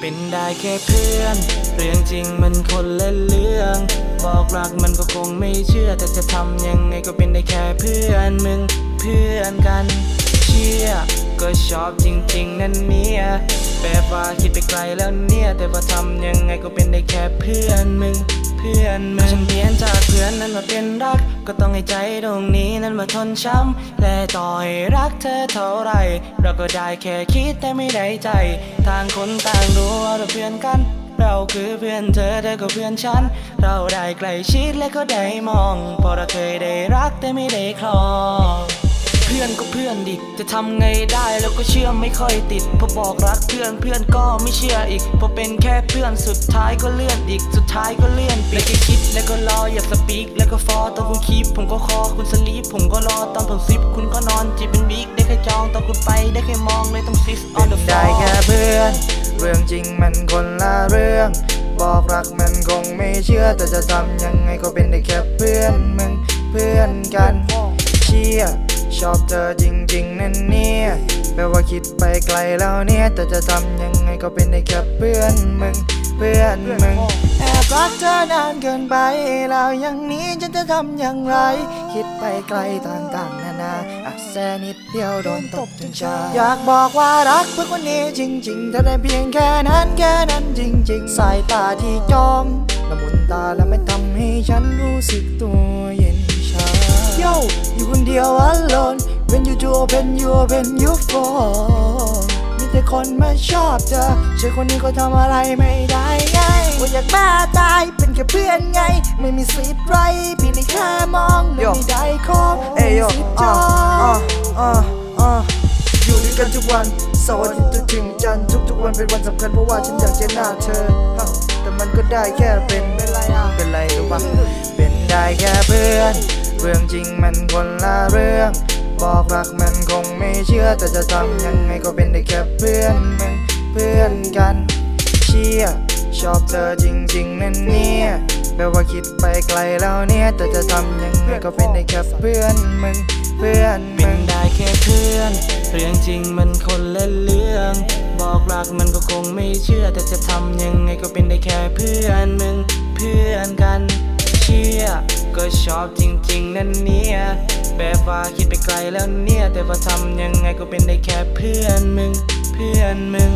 เป็นได้แค่เพื่อน เรื่องจริงมันคนละเรื่อง บอกรักมันก็คงไม่เชื่อ แต่จะทำยังไงก็เป็นได้แค่เพื่อนมึงเพื่อนกัน เชื่อ ก็ชอบจริงๆนั่นเนี่ยแปลว่าคิดไปไกลแล้วเนี่ย แต่ว่าทำยังไงก็เป็นได้แค่เพื่อนมึง เพื่อนมึงฉันเปลี่ยนจากเพื่อนนั้นมาเป็นรัก ก็ต้องให้ใจตรงนี้นั้นมาทนช้ำและต่อให้รักเธอเท่าไร เราก็ได้แค่คิดแต่ไม่ได้ใจต่างคนต่างรู้ว่าเราเพื่อนกันเราคือเพื่อนเธอเธอก็เพื่อนฉัน เราได้ใกล้ชิดและก็ได้มองเพราะเราเคยได้รักแต่ไม่ได้คลอง พื่อนก็เพื่อนดิ จะทำไงได้แล้วก็เชื่อไม่ค่อยติด พอบอกรักเพื่อนเพื่อนก็ไม่เชื่ออีก พอเป็นแค่เพื่อนสุดท้ายก็เลื่อนอีก สุดท้ายก็เลื่อนปิดแล้วก็คิดแล้วก็รออยากสปีกแล้วก็ฟอตอนคุณคีปผมก็คอคุณสลีปผมก็รอตอนผมซิปคุณก็นอนจีบเป็นบิ๊กได้แค่จองตอนคุณไปได้แค่มองเลยต้องซิสออนเดอะฟลอได้แค่เพื่อน เรื่องจริงมันคนละเรื่องบอกรักมันคงไม่เชื่อแต่จะทำยังไงก็เป็นได้แค่เพื่อนมึงเพื่อนกันเชี่ย ชอบเธอจริงๆนั่นเนี่ยแปลว่าคิดไปไกลแล้วเนี่ย แต่จะทำยังไงก็เป็นได้แค่เพื่อนมึง เพื่อนมึง แอบรักเธอนานเกินไป แล้วอย่างนี้ฉันจะทำอย่างไร คิดไปไกลต่างๆนานาอะแค่นิดเดียวโดนตบจนชา อยากบอกว่ารักเพื่อนคนนี้จริงๆถ้าได้เพียงแค่นั้นแค่นั้นจริง ๆ สายตาที่จ้องละมุนตาและไม่ทำให้ฉันรู้สึกตัวเย็น อยู่คนเดียว alone When you do open you open you fall มีแต่คนมาชอบเธอเชื่อคนนี้ก็ทำอะไรไม่ได้ไงว่าอยากบ้าตายเป็นแค่เพื่อนไง ไม่มีสิทธิ์ไรเพียงได้แค่มองและไม่ได้ขอไม่มีสิทธิ์จองอยู่ด้วยกันทุกวันเสาร์อาทิตย์จนถึงจันทร์ทุกๆวันเป็นวันสำคัญเพราะว่าฉันอยากเจอหน้าเธอฮะแต่มันก็ได้แค่เป็นเป็นไรอะเป็นไรรู้ปะเป็นได้แค่เพื่อน เรื่องจริงมันคนละเรื่อง บอกรักมันคงไม่เชื่อแต่จะทำยังไงก็เป็นได้แค่เพื่อนมึงเพื่อนกัน เชี่ยชอบเธอจริงๆนั่นเนี่ยแปลว่าคิดไปไกลแล้วเนี่ยแต่จะทำยังไงก็เป็นได้แค่เพื่อนมึงเพื่อนมึนงได้แค่เพื่อน เรื่องจริงมันคนละเรื่อง บอกรักมันก็คงไม่เชื่อแต่จะทำยังไงก็เป็นได้แค่เพื่อนมึงเพื่อนกัน ก็ชอบจริงๆนั่นเนี่ยแบบว่าคิดไปไกลแล้วเนี่ย แต่ว่าทำยังไงก็เป็นได้แค่เพื่อนมึง เพื่อนมึง